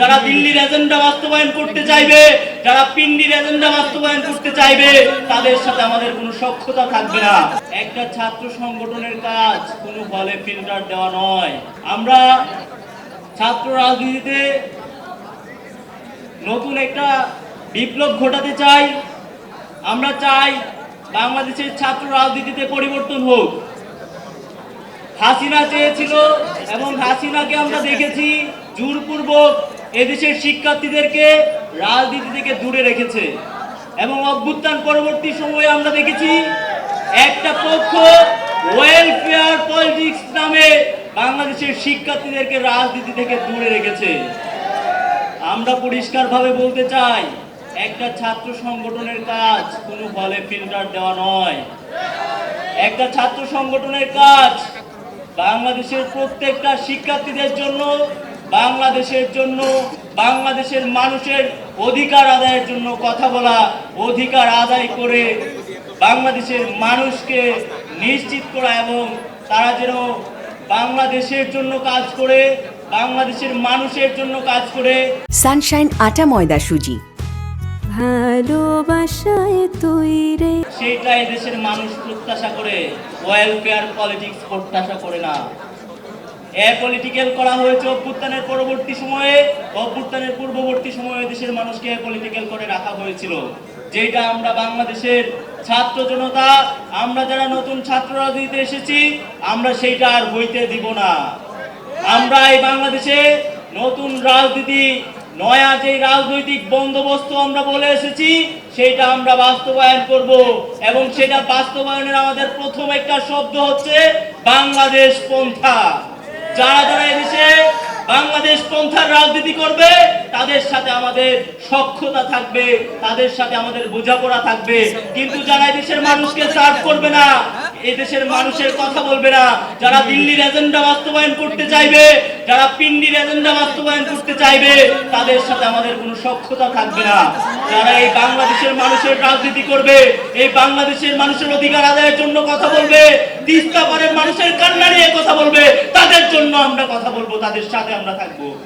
যারা দিল্লির এজেন্ডা বাস্তবায়ন করতে চাইবে, যারা পিন্ডির এজেন্ডা বাস্তবায়ন করতে চাইবে, তাদের সাথে আমাদের কোনো সক্ষতা থাকবে না। একটা ছাত্র সংগঠনের কাজ কোনো বলে ফিল্টার দেওয়া নয়। আমরা ছাত্র রাজনীতিতে নতুন একটা বিপ্লব ঘটাতে চাই। আমরা চাই বাংলাদেশের ছাত্র রাজনীতিতে পরিবর্তন হোক। হাসিনা চেয়েছিল এবং হাসিনাকে আমরা দেখেছি জোরপূর্বক এদেশের শিক্ষার্থীদেরকে রাজনীতি থেকে দূরে রেখেছে এবং অভ্যুত্থান পরবর্তী সময়ে আমরা দেখেছি একটা পক্ষ ওয়েলফেয়ার পলিটিক্স নামে বাংলাদেশের শিক্ষার্থীদেরকে রাজনীতি থেকে দূরে রেখেছে। আমরা পরিষ্কারভাবে বলতে চাই, একটা ছাত্র সংগঠনের কাজ কোনো বলে ফিল্টার দেওয়া নয়। একটা ছাত্র সংগঠনের কাজ বাংলাদেশের প্রত্যেকটা শিক্ষার্থীদের জন্য বাংলাদেশের জন্য বাংলাদেশের মানুষের অধিকার আদায়ের জন্য কথা বলা অধিকার আদায় করে বাংলাদেশের মানুষকে নিশ্চিত করা এবং তারা যেন বাংলাদেশের জন্য কাজ করে বাংলাদেশের মানুষের জন্য কাজ করে। সানশাইন আটা ময়দা সুজি। ভালোবাসায় তৈরে সেইটা দেশের মানুষ প্রত্যাশা করে। ওয়েলফেয়ার পলিটিক্স প্রত্যাশা করে না। পলিটিক্যাল করা হয়েছে অভ্যুত্থানের পরবর্তী সময়ে, অভ্যুত্থানের পূর্ববর্তী সময়ে দেশের মানুষকে পলিটিক্যাল করে রাখা হয়েছিল। যেটা আমরা বাংলাদেশের ছাত্র জনতা, আমরা যারা নতুন ছাত্র রাজনীতিতে এসেছি, আমরা সেইটা আর হইতে দিব না। আমরা এই বাংলাদেশে নতুন রাজনীতি, নয়া যে রাজনৈতিক বন্দোবস্ত আমরা বলে এসেছি সেটা আমরা বাস্তবায়ন করব এবং সেটা বাস্তবায়নের আমাদের প্রথম একটা শব্দ হচ্ছে বাংলাদেশ পন্থা। বাংলাদেশ পন্থার রাজনীতি করবে, তাদের সাথে আমাদের সক্ষতা থাকবে, তাদের সাথে আমাদের বোঝাপড়া থাকবে। কিন্তু যারা এদেশের মানুষকে সার্ভ করবে না, এদেশের মানুষের কথা বলবে না। যারা দিল্লির এজেন্ডা বাস্তবায়ন করতে চাইবে, যারা পিন্ডির এজেন্ডা বাস্তবায়ন করতে চাইবে, তাদের সাথে আমাদের কোনো সক্ষতা থাকবে না। যারা এই বাংলাদেশের মানুষের রাজনীতি করবে, এই বাংলাদেশের মানুষের অধিকার আদায়ের জন্য কথা বলবে, তিস্তা পারের মানুষের কান্না নিয়ে কথা বলবে তাদের জন্য আমরা কথা বলব তাদের সাথে আমরা থাকব।